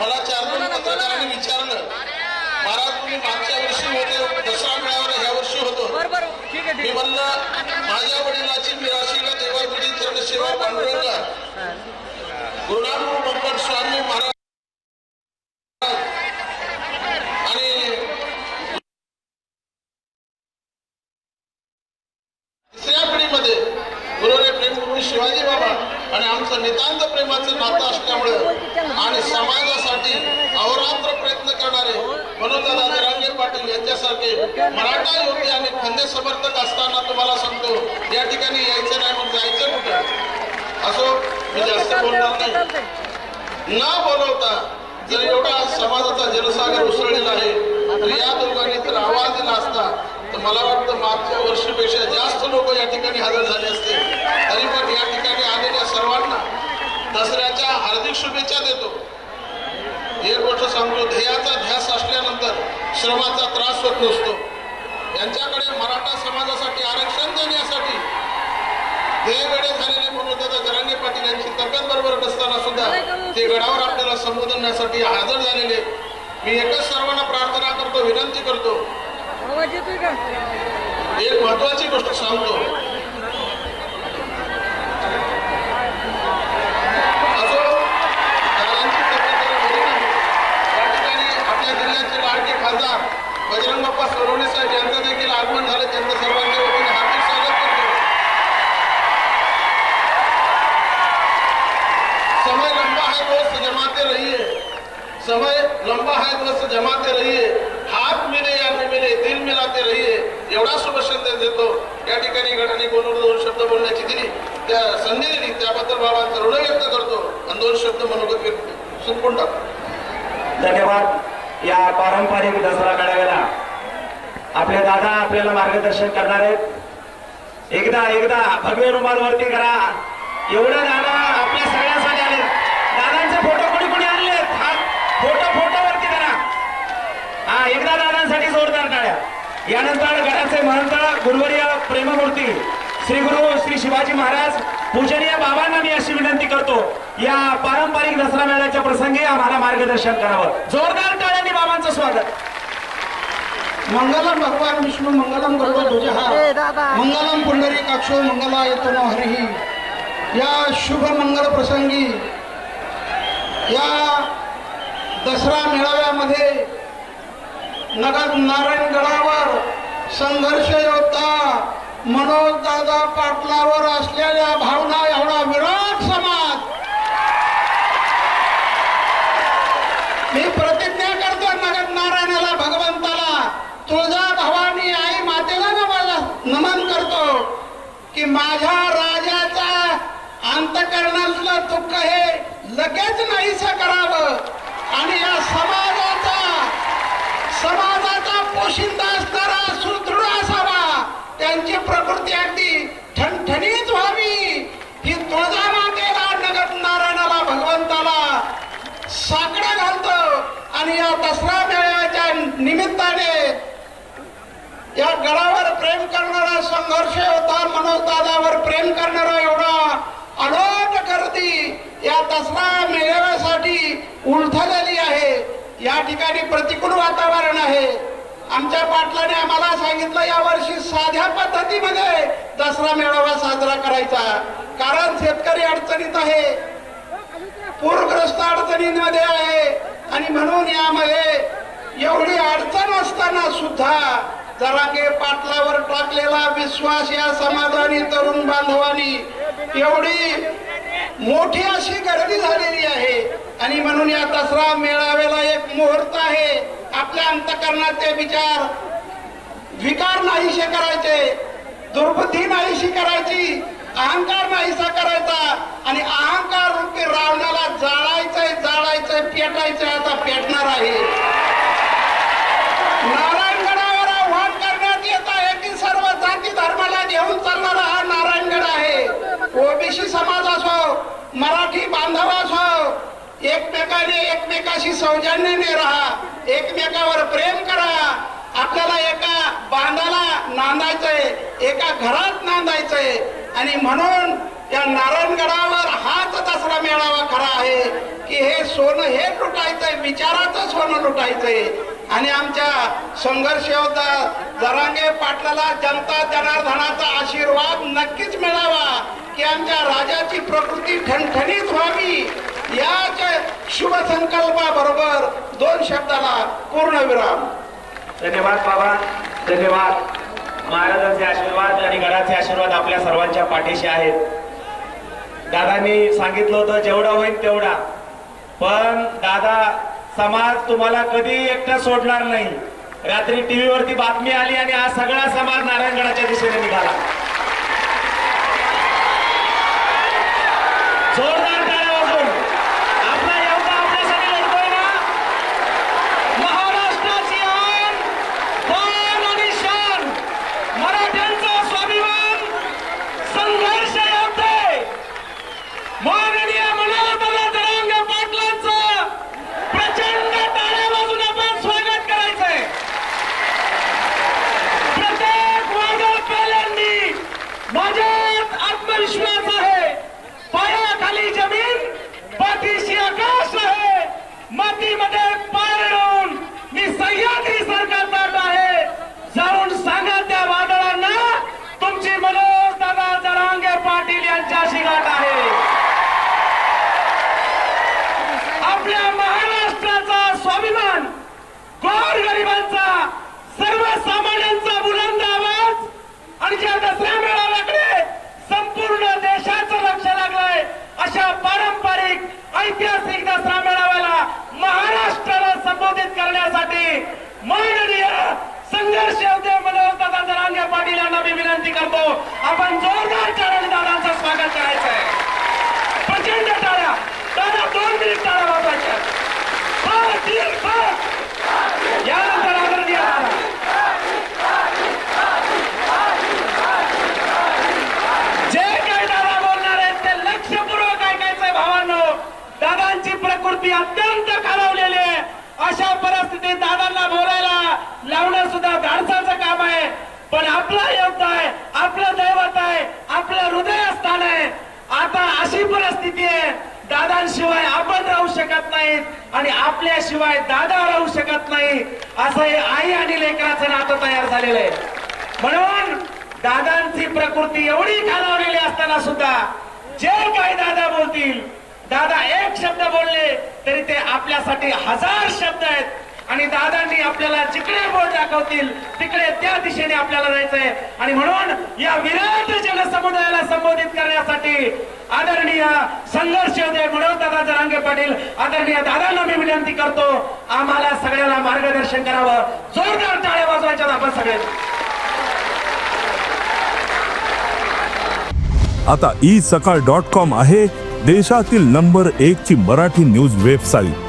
मला चार दोन पत्रकारांनी विचारलं. महाराज तुम्ही मागच्या वर्षी होते दसरा मेळावा ह्या वर्षी होतो. मी म्हणलं माझ्या वडिलाची मिराशीला देवापिढी चरणसेवा पांडुरंगा गुरुनानक बंपर स्वामी महाराज आणि तिसऱ्या पिढीमध्ये गुरुने प्रेम करून शिवाजी बाबा आणि आमचं नितांत प्रेमाचं नातं असल्यामुळं आणि समाजासाठी अहोरात्र प्रयत्न करणारे पाटील यांच्यासारखे मराठा योगी आणि खंदे समर्थक असताना तुम्हाला सांगतो या ठिकाणी यायचं नाही मग जायचं कुठं? असो मी जास्त बोलणार नाही. बोलवता जर एवढा समाजाचा जनसागर उसळलेला आहे तर या दोघांनी जर आवाज दिला असता तर मला वाटतं मागच्या वर्षीपेक्षा जास्त लोक या ठिकाणी हजर झाले असते. तरी पण या ठिकाणी आलेल्या सर्वांना दसऱ्याच्या हार्दिक शुभेच्छा देतो. एक गोष्ट सांगतो श्रमाचा त्रास होत नसतो. यांच्याकडे मराठा समाजासाठी आरक्षण देण्यासाठी ध्येयवेळे झालेले म्हणून दादा जरांगे पाटील यांची तब्येत बरोबर नसताना सुद्धा ते गडावर आपल्याला संबोधण्यासाठी हजर झालेले. मी एकच सर्वांना प्रार्थना करतो विनंती करतो. एक महत्वाची गोष्ट सांगतो. अजून आपल्या जिल्ह्याचे लाडके खासदार बजरंग बाप्पा सोनवणे साहेब यांचं देखील आगमन झालं. त्यांचं सर्वांच्या वतीने हार्दिक स्वागत करतो. समय लंबा है दोस्त जमाते रहिए समय लंबा है दोस्त जमाते रहिए हात मिले या न मिले दिल मिलाते रहिए एवढा शुभ संदेश देतो. या ठिकाणी गटाने कोणाला दोन शब्द बोलण्याची दिली. त्या संधी दिली त्याबद्दल बाबांचं ऋण व्यक्त करतो. आणि दोन शब्द मनोगत व्यक्त. संपून टाकतो धन्यवाद. या पारंपरिक दसरा मेळाव्याला आपले दादा आपल्याला मार्गदर्शन करणार आहेत. एकदा एकदा भगवे रुमाल वरती करा. एवढं दादा आपल्या सगळ्यासाठी आले दादांचे फोटो कोणी कोणी आणले? हा फोटो फोटो वरती करा. हा एकदा दादांसाठी जोरदार टाळ्या. यानंतर गडाचे महंत गुरुवर्य प्रेममूर्ती. श्री गुरु श्री शिवाजी महाराज पूजनीय बाबांना मी अशी विनंती करतो या पारंपरिक दसरा मेळ्याच्या प्रसंगी आम्हाला मार्गदर्शन करावं. जोरदार टाळ्यांनी बाबांचं स्वागत. मंगलम भगवान विष्णू मंगलम दादा. मंगलम पुंडरी काक्षो मंगला येतो हरिही या शुभ मंगल प्रसंगी या दसरा मेळाव्यामध्ये नगर नारायणगडावर संघर्ष मनोज दादा पाटलावर असलेल्या भावना एवढा विराट समाज. मी प्रतिज्ञा करतो नगर नारायणाला भगवंताला. तुळजा भवानी आई मातेला नमन करतो की माझ्या राजाचा अंतकरणातलं दुःख हे लगेच नाहीस करावं. आणि या समाजाचा समाजाचा पोशिंदा असणार त्यांची प्रकृती अगदी ठणठणीत व्हावी. ही तुळजा मातेला जगत नारायणाला भगवंताला. साकडं घालतो आणि या दसरा मेळ्याच्या निमित्ताने या गडावर प्रेम करणारा संघर्ष होता मनोदादावर प्रेम करणारा एवढा अलोट गर्दी या दसरा मेळाव्यासाठी उलथलेली आहे. या ठिकाणी प्रतिकूल वातावरण आहे. आमच्या पाटलाने आम्हाला सांगितलं यावर्षी साध्या पद्धतीमध्ये दसरा मेळावा साजरा करायचा. कारण शेतकरी अडचणीत आहे. पूरग्रस्त अडचणींमध्ये आहे. आणि म्हणून यामध्ये एवढी अडचण असताना सुद्धा जरांगे पाटलावर टाकलेला विश्वास या समाजाने तरुण बांधवानी एवढी मोठी अशी गर्दी झालेली आहे. आणि म्हणून या दसरा मेळाव्याला एक मुहूर्त आहे. आपल्या अंतकरणाचे विचार विकार नाहीसे करायचे दुर्बुद्धी नाहीशी करायची अहंकार नाहीसा करायचा. आणि अहंकार रूपी रावणाला जाळायचंय जाळायचंय पेटायचंय आता पेटणार आहे. नारायणगडावर आव्हान करण्यात येत आहे की सर्व जाती धर्माला घेऊन चालणारा हा नारायणगड आहे. ओबीसी समाज असो मराठी बांधव एकमेकाने एकमेकाशी सौजन्याने राहा. एकमेकावर प्रेम करा. आपल्याला एका बांधाला नांदायचंय एका घरात नांदायचंय. आणि म्हणून या नारायणगडावर हाच दसरा मेळावा खरा आहे की हे सोनं हे लुटायचंय विचाराचं सोनं लुटायचंय. आणि आमच्या संघर्ष होता जरांगे पाटलाला जनता जनार्दनाचा आशीर्वाद नक्कीच मिळावा. की आमच्या राजाची प्रकृती ठणठणीत व्हावी याच्या शुभ संकल्पाबरोबर दोन शब्दाला पूर्णविराम धन्यवाद बाबा धन्यवाद. महाराजांचे आशीर्वाद आणि गडाचे आशीर्वाद आपल्या सर्वांच्या पाठीशी आहेत. दादांनी सांगितलं होतं जेवढा होईल तेवढा. पण दादा समाज तुम्हाला कधी एकटा सोडणार नाही. रात्री टीव्हीवरती बातमी आली आणि आज सगळा समाज नारायणगडाच्या दिशेने निघाला जोरदार टाळ्या वाजवून आपला योद्धा आपल्यासाठी लढतोय ना महाराष्ट्राची आन मान आणि शान मराठ्यांचा स्वाभिमान संघर्ष योद्धे माननीय मनोहरदादा जरांगे पाटलांचं प्रचंड टाळ्या वाजून आपण स्वागत करायचंय प्रत्येक वर्गात पहिल्यांदी माझ्यात आत्मविश्वास आहे पायाखाली जमीन पाठीशी आकाश आहे मातीमध्ये पाय रोवून मी सह्याद्री सरकार जात आहे जाऊन सांगा त्या वादळांना तुमची मनोज दादा जरांगे पाटील यांच्याशी गाठ आहे आपल्या महाराष्ट्राचा स्वाभिमान गोर गरिबांचा सर्वसामान्यांचा बुलंद आवाज आणि ज्या दसऱ्या मेळाव्याकडे संपूर्ण देशाचं लक्ष लागलंय या पारंपरिक ऐतिहासिक दसरा मेळाव्याला महाराष्ट्राला संबोधित करण्यासाठी माननीय संघर्ष योद्धे दादा जरांगे पाटील यांना मी विनंती करतो आपण जोरदार टाळ्या दादांचं स्वागत करायचं आहे प्रचंड टाळ्या दादा दोन मिनिट टाळ्या वाजवायच्या पाच, तीन, पाच. यानंतर आदरणीय दादा. जे काही दादा बोलणार आहेत ते लक्षपूर्वक ऐकायचंय भावांनो दादांची प्रकृती अत्यंत खालावलेली आहे अशा परिस्थितीत दादांना बोलायला लावणं सुद्धा धाडसाचं काम आहे पण आपला योद्धा आहे आपलं दैवत आहे आपलं हृदयस्थान आहे. आता अशी परिस्थिती आहे दादांशिवाय आपण राहू शकत नाहीत आणि आपल्याशिवाय दादा राहू शकत नाही असं हे आई आणि लेकराचं नातं तयार झालेलं आहे. म्हणून दादांची प्रकृती एवढी खालावलेली असताना सुद्धा जे काही दादा बोलतील दादा एक शब्द बोलले तरी ते आपल्यासाठी हजार शब्द आहेत. आणि दादांनी आपल्याला जिकडे बोट दाखवतील तिकडे त्या दिशेने आपल्याला जायचंय. आणि म्हणून या विराट जनसमुदायाला संबोधित करण्यासाठी आदरणीय संघर्ष होते म्हणून दादा जरांगे पाटील आदरणीय दादांना मी विनंती करतो आम्हाला सगळ्याला मार्गदर्शन करावं. जोरदार टाळ्या वाजवायच्या आपण सगळे. आता ई सकाळ डॉट कॉम आहे देशातील नंबर एक ची मराठी न्यूज वेबसाईट